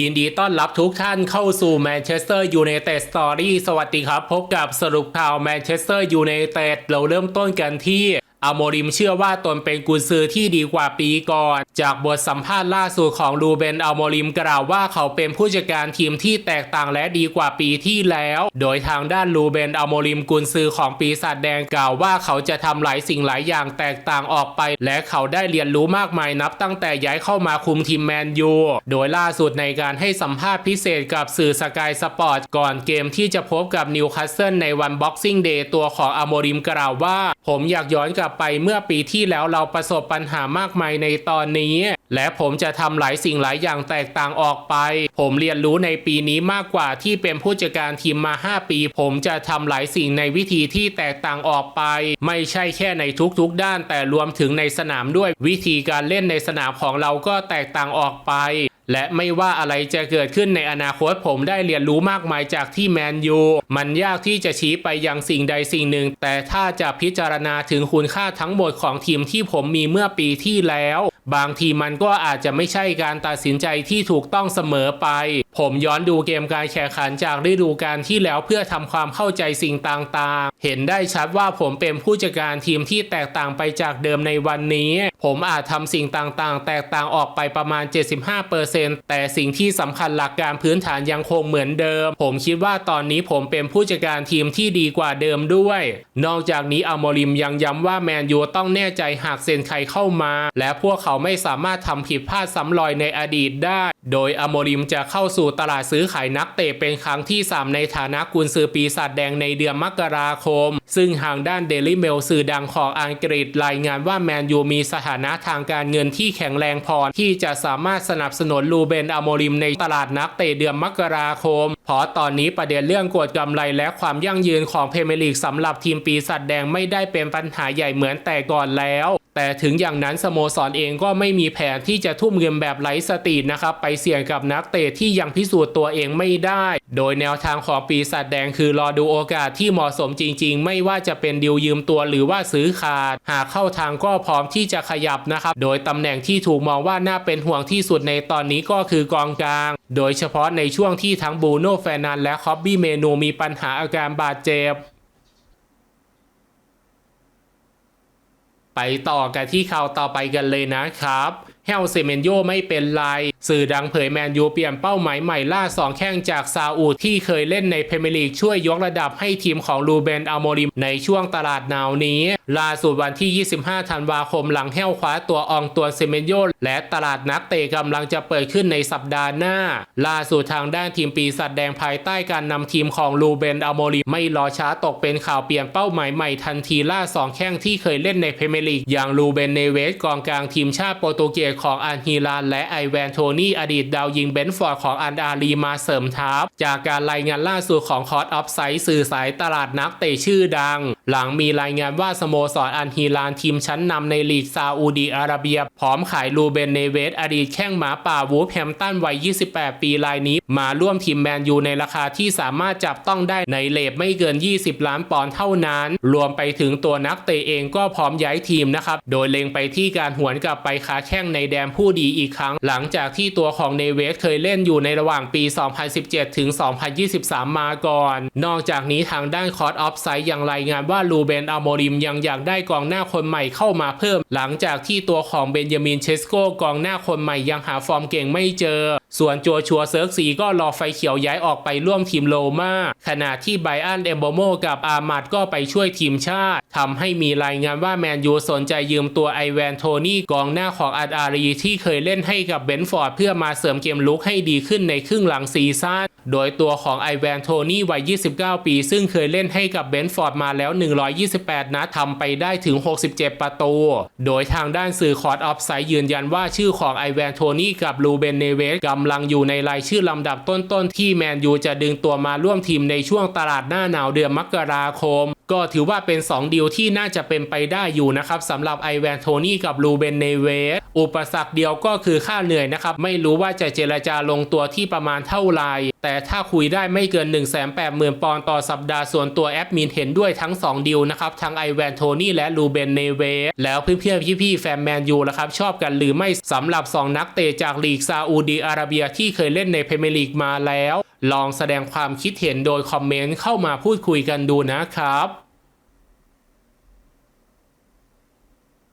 ยินดีต้อนรับทุกท่านเข้าสู่แมนเชสเตอร์ยูไนเต็ดสตอรี่สวัสดีครับ พบกับสรุปข่าวแมนเชสเตอร์ยูไนเต็ดเราเริ่มต้นกันที่ อาโมริมเชื่อว่าตนเป็นกุนซือที่ดีกว่าปีก่อน จากบทสัมภาษณ์ล่าสุดของลูเบนอาโมริมกล่าวว่าเขาเป็นผู้จัดการทีมที่แตกต่างและดีกว่าปีที่แล้ว โดยทางด้านลูเบนอาโมริมกุนซือของปีศาจแดงกล่าวว่าเขาจะทำหลายสิ่งหลายอย่างแตกต่างออกไป และเขาได้เรียนรู้มากมายนับตั้งแต่ย้ายเข้ามาคุมทีมแมนยูโดยล่าสุดในการให้สัมภาษณ์พิเศษกับสื่อสกายสปอร์ตก่อนเกมที่จะพบกับนิวคาสเซิลในวันบ็อกซิ่งเดย์ตัวของอาโมริมกล่าวว่า ผมอยากย้อนกลับไปเมื่อปีที่แล้วเราประสบปัญหามากมายในตอนนี้ และผมจะทำหลายสิ่งหลายอย่างแตกต่างออกไป ผมเรียนรู้ในปีนี้มากกว่าที่เป็นผู้จัดการทีมมา 5 ปี ผมจะทำหลายสิ่งในวิธีที่แตกต่างออกไป ไม่ใช่แค่ในทุกๆด้าน แต่รวมถึงในสนามด้วยวิธีการเล่นในสนามของเราก็แตกต่างออกไป และไม่ว่าอะไรจะเกิดขึ้นในอนาคตผมได้เรียนรู้มากมายจากที่แมนยู มันยากที่จะชี้ไปยังสิ่งใดสิ่งหนึ่ง แต่ถ้าจะพิจารณาถึงคุณค่าทั้งหมดของทีมที่ผมมีเมื่อปีที่แล้ว บางทีมันก็อาจจะไม่ใช่การตัดสินใจที่ถูกต้องเสมอไป ผมย้อนดูเกมการแข่งขันจากฤดูกาลที่แล้วเพื่อทำความเข้าใจสิ่งต่างๆ เห็นได้ชัดว่าผมเป็นผู้จัดการทีมที่แตกต่างไปจากเดิมในวันนี้ ผมอาจทำสิ่งต่างๆ แตกต่างออกไปประมาณ 75%แต่สิ่งที่สำคัญหลักการพื้นฐานยังคงเหมือนเดิม ผมคิดว่าตอนนี้ผมเป็นผู้จัดการทีมที่ดีกว่าเดิมด้วย นอกจากนี้อัลโมริมยังย้ำว่าแมนยูต้องแน่ใจหากเซ็นใครเข้ามา และพวกเขาไม่สามารถทำผิดพลาดซ้ำรอยในอดีตได้ โดยอโมริมจะเข้าสู่ตลาดซื้อขายนักเตะเป็นครั้งที่ 3 ในฐานะกุนซือปีศาจแดงในเดือนมกราคม ซึ่งทางด้านเดลิเมลสื่อดังของอังกฤษรายงานว่าแมนยูมีสถานะทางการเงินที่แข็งแรงพอที่จะสามารถสนับสนุนลูเบนอโมริมในตลาดนักเตะเดือนมกราคม เพราะตอนนี้ประเด็นเรื่องกดกำไรและความยั่งยืนของเพเมลีกสำหรับทีมปีศาจแดงไม่ได้เป็นปัญหาใหญ่เหมือนแต่ก่อนแล้ว แต่ถึงอย่างนั้นสโมสรเองก็็ไม่มีแผนที่จะทุ่มเงินแบบไร้สตินะครับไปเสี่ยงกับนักเตะที่ยังพิสูจน์ตัวเองไม่ได้ โดยแนวทางของปีศาจแดงคือรอดูโอกาสที่เหมาะสมจริง ๆ ไม่ว่าจะเป็นดิวยืมตัวหรือว่าซื้อขาด หากเข้าทางก็พร้อมที่จะขยับนะครับ โดยตำแหน่งที่ถูกมองว่าน่าเป็นห่วงที่สุดในตอนนี้ก็คือกองกลาง โดยเฉพาะในช่วงที่ทั้งบูโน่แฟนันและคอบบี้เมนูมีปัญหาอาการบาดเจ็บ ไปต่อกันที่ข่าวต่อไปกันเลยนะครับ เฮลเซเมนโยไม่เป็นไร สื่อดังเผยแมนยูเปลี่ยนเป้าหมายใหม่ล่าสองแข้งจากซาอุดที่เคยเล่นในเพรเมียร์ลีกช่วยยกระดับให้ทีมของลูเบนอัลโมริมในช่วงตลาดหนาวนี้ ล่าสุดวันที่ 25 ธันวาคมหลังเฮลคว้าตัวอองตัวเซเมนโยและตลาดนักเตะกำลังจะเปิดขึ้นในสัปดาห์หน้า ล่าสุดทางด้านทีมปีศาจแดงภายใต้การนำทีมของลูเบนอัลโมริมไม่รอช้าตกเป็นข่าวเปลี่ยนเป้าหมายใหม่ทันทีล่าสองแข้งที่เคยเล่นในเพรเมียร์ลีกอย่างลูเบนเนเวสกองกลางทีมชาติโปรตุเกสของอันฮีลาและไอแวนโทนนี่อดีตดาวยิงเบนฟอร์ดของอันอารีมาเสริมทัพ จากการรายงานล่าสุดของคอร์ดออฟไซด์สื่อสายตลาดนักเตะชื่อดัง หลังมีรายงานว่าสโมสรอันฮีลานทีมชั้นนำในลีกซาอุดีอาระเบีย พร้อมขายลูเบนเนเวสอดีตแข้งหมาป่าวูฟแฮมตันวัย 28 ปีรายนี้ มาร่วมทีมแมนยูในราคาที่สามารถจับต้องได้ในเลทไม่เกิน 20 ล้านปอนด์เท่านั้น รวมไปถึงตัวนักเตะเองก็พร้อมย้ายทีมนะครับ โดยเล็งไปที่การหวนกลับไปค้าแข้งในแดนผู้ดีอีกครั้ง หลังจากที่ที่ตัวของเนเวสเคยเล่นอยู่ในระหว่างปี 2017 ถึง 2023 มาก่อน นอกจากนี้ทางด้านคอร์ดออฟไซด์ยังรายงานว่าลูเบนอัลโมริมยังอยากได้กองหน้าคนใหม่เข้ามาเพิ่ม หลังจากที่ตัวของเบนยามินเชสโกกองหน้าคนใหม่ยังหาฟอร์มเก่งไม่เจอ ส่วนจัวชัวเซิร์กซีก็รอไฟเขียวย้ายออกไปร่วมทีมโลมาขณะที่ไบอันเอมโบโมกับอามัดก็ไปช่วยทีมชาติทำให้มีรายงานว่าแมนยูสนใจยืมตัวไอแวนโทนี่กองหน้าของอาร์อารีที่เคยเล่นให้กับเบนฟอร์ดเพื่อมาเสริมเกมลุกให้ดีขึ้นในครึ่งหลังซีซั่น โดยตัวของไอแวนโทนี่วัย 29 ปี ซึ่งเคยเล่นให้กับเบนฟอร์ดมาแล้ว 128 นัดทำไปได้ถึง 67 ประตู โดยทางด้านสื่อคอร์ดออฟไซด์ยืนยันว่าชื่อของไอแวนโทนี่กับลูเบนเนเวสกำลังอยู่ในรายชื่อลำดับต้นๆ ที่แมนยูจะดึงตัวมาร่วมทีมในช่วงตลาดหน้าหนาวเดือนมกราคม ก็ถือว่าเป็น 2 ดีลที่น่าจะเป็นไปได้อยู่นะครับสำหรับไอแวนโทนี่กับลูเบนเนเวสอุปสรรคเดียวก็คือค่าเหนื่อยนะครับ ไม่รู้ว่าจะเจรจาลงตัวที่ประมาณเท่าไหร่ แต่ถ้าคุยได้ไม่เกิน 1 8 0 0 0 0 ปอนด์ต่อสัปดาห์ส่วนตัวแอดมินเห็นด้วยทั้ง 2 ดีลนะครับ ทั้งไอแวนโทนี่และลูเบนเนเวสแล้วเพื่อนๆพี่ๆแฟนแมนยูละครับ ชอบกันหรือไม่สำหรับ 2 นักเตะจากลีกซาอุดีอาระเบียที่เคยเล่นในพรีเมียร์ลีกมาแล้ว ลองแสดงความคิดเห็นโดยคอมเมนต์เข้ามาพูดคุยกันดูนะครับ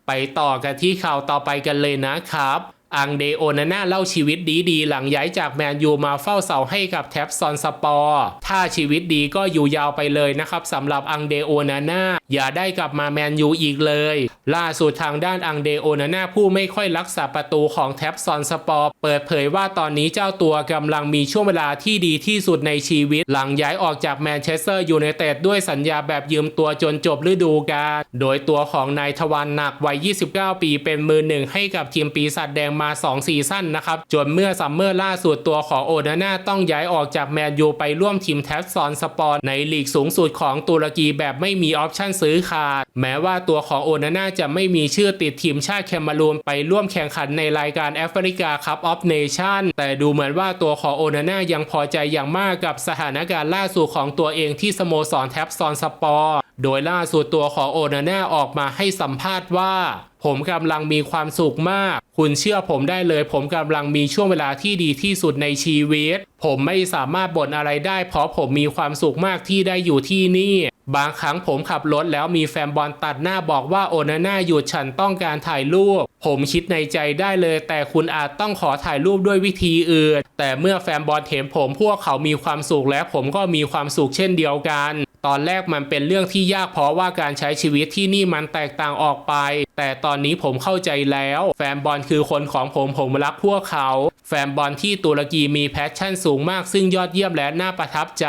ไปต่อกันที่ข่าวต่อไปกันเลยนะครับ อังเดโอนาน่าเล่าชีวิตดีๆ หลังย้ายจากแมนยูมาเฝ้าเสาให้กับแท็บซอนสปอร์ถ้าชีวิตดีก็อยู่ยาวไปเลยนะครับสำหรับอังเดโอนาน่าอย่าได้กลับมาแมนยูอีกเลยล่าสุดทางด้านอังเดโอนาน่าผู้ไม่ค่อยรักษาประตูของแท็บซอนสปอร์เปิดเผยว่าตอนนี้เจ้าตัวกำลังมีช่วงเวลาที่ดีที่สุดในชีวิต หลังย้ายออกจากแมนเชสเตอร์ยูไนเต็ดด้วยสัญญาแบบยืมตัวจนจบฤดูกาลโดยตัวของนายทวันหนักวัย 29 ปีเป็นมือหนึ่งให้กับทีมปีศาจแดงมา 2 ซีซั่นนะครับ จนเมื่อซัมเมอร์ล่าสุดตัวของโอนาน่าต้องย้ายออกจากแมนยูไปร่วมทีมแทสซอนสปอร์ในลีกสูงสุดของตุรกีแบบไม่มีออปชั่นซื้อขาดแม้ว่าตัวของโอนาน่าจะไม่มีชื่อติดทีมชาติแคมารูนไปร่วมแข่งขันในรายการแอฟริกาคัพออฟเนชั่นแต่ดูเหมือนว่าตัวของโอนาน่ายังพอใจอย่างมากกับสถานการณ์ล่าสุดของตัวเองที่สโมสรแท็บซอนสปอร์โดยล่าสุดตัวของโอนาน่าออกมาให้สัมภาษณ์ว่า ผมกำลังมีความสุขมาก คุณเชื่อผมได้เลย ผมกำลังมีช่วงเวลาที่ดีที่สุดในชีวิต ผมไม่สามารถบ่นอะไรได้ เพราะผมมีความสุขมากที่ได้อยู่ที่นี่ บางครั้งผมขับรถแล้วมีแฟนบอลตัดหน้าบอกว่าโอนาน่าหยุดฉันต้องการถ่ายรูป ผมคิดในใจได้เลย แต่คุณอาจต้องขอถ่ายรูปด้วยวิธีอื่น แต่เมื่อแฟนบอลเห็นผมพวกเขามีความสุขและผมก็มีความสุขเช่นเดียวกัน ตอนแรกมันเป็นเรื่องที่ยากเพราะว่าการใช้ชีวิตที่นี่มันแตกต่างออกไป แต่ตอนนี้ผมเข้าใจแล้ว แฟนบอลคือคนของผมผมรักพวกเขา แฟนบอลที่ตุรกีมีแพชชั่นสูงมากซึ่งยอดเยี่ยมและน่าประทับใจ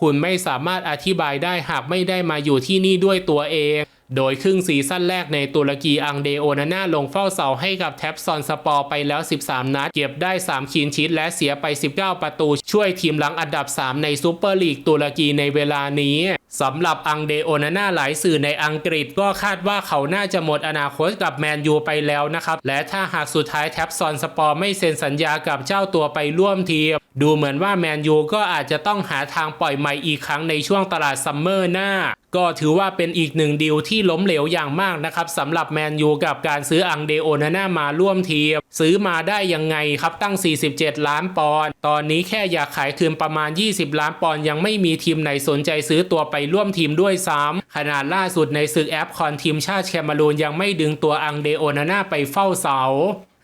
คุณไม่สามารถอธิบายได้หากไม่ได้มาอยู่ที่นี่ด้วยตัวเอง โดยครึ่งซีซั่นแรกในตุรกีอังเดโอนาน่าลงเฝ้าเสาให้กับแท็บซอนสปอร์ไปแล้ว 13 นัด เก็บได้ 3 คีนชิตและเสียไป 19 ประตู ช่วยทีมหลังอันดับ 3 ในซูเปอร์ลีกตุรกีในเวลานี้สำหรับอังเดโอนาน่าหลายสื่อในอังกฤษก็คาดว่าเขาน่าจะหมดอนาคตกับแมนยูไปแล้วนะครับ และถ้าหากสุดท้ายแท็บซอนสปอร์ไม่เซ็นสัญญากับเจ้าตัวไปร่วมทีม ดูเหมือนว่าแมนยูก็อาจจะต้องหาทางปล่อยใหม่อีกครั้งในช่วงตลาดซัมเมอร์หน้า ก็ถือว่าเป็นอีกหนึ่งดีลที่ล้มเหลวอย่างมากนะครับสำหรับแมนยูกับการซื้ออังเดโอนาน่ามาร่วมทีม ซื้อมาได้ยังไงครับตั้ง 47 ล้านปอนด์ตอนนี้แค่อยากขายคืนประมาณ 20 ล้านปอนด์ยังไม่มีทีมไหนสนใจซื้อตัวไปร่วมทีมด้วยซ้ำขนาดล่าสุดในศึกแอปคอนทีมชาติแคมารูนยังไม่ดึงตัวอังเดโอนาน่าไปเฝ้าเสา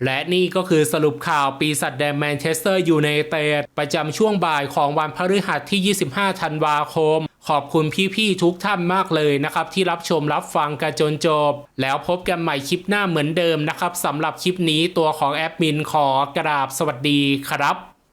และนี่ก็คือสรุปข่าวปีศาจแดงแมนเชสเตอร์ยูไนเต็ดประจำช่วงบ่ายของวันพฤหัสที่ 25 ธันวาคม ขอบคุณพี่ๆทุกท่านมากเลยนะครับ ที่รับชมรับฟังกันจนจบ แล้วพบกันใหม่คลิปหน้าเหมือนเดิมนะครับสำหรับคลิปนี้ตัวของแอดมินขอกราบสวัสดีครับ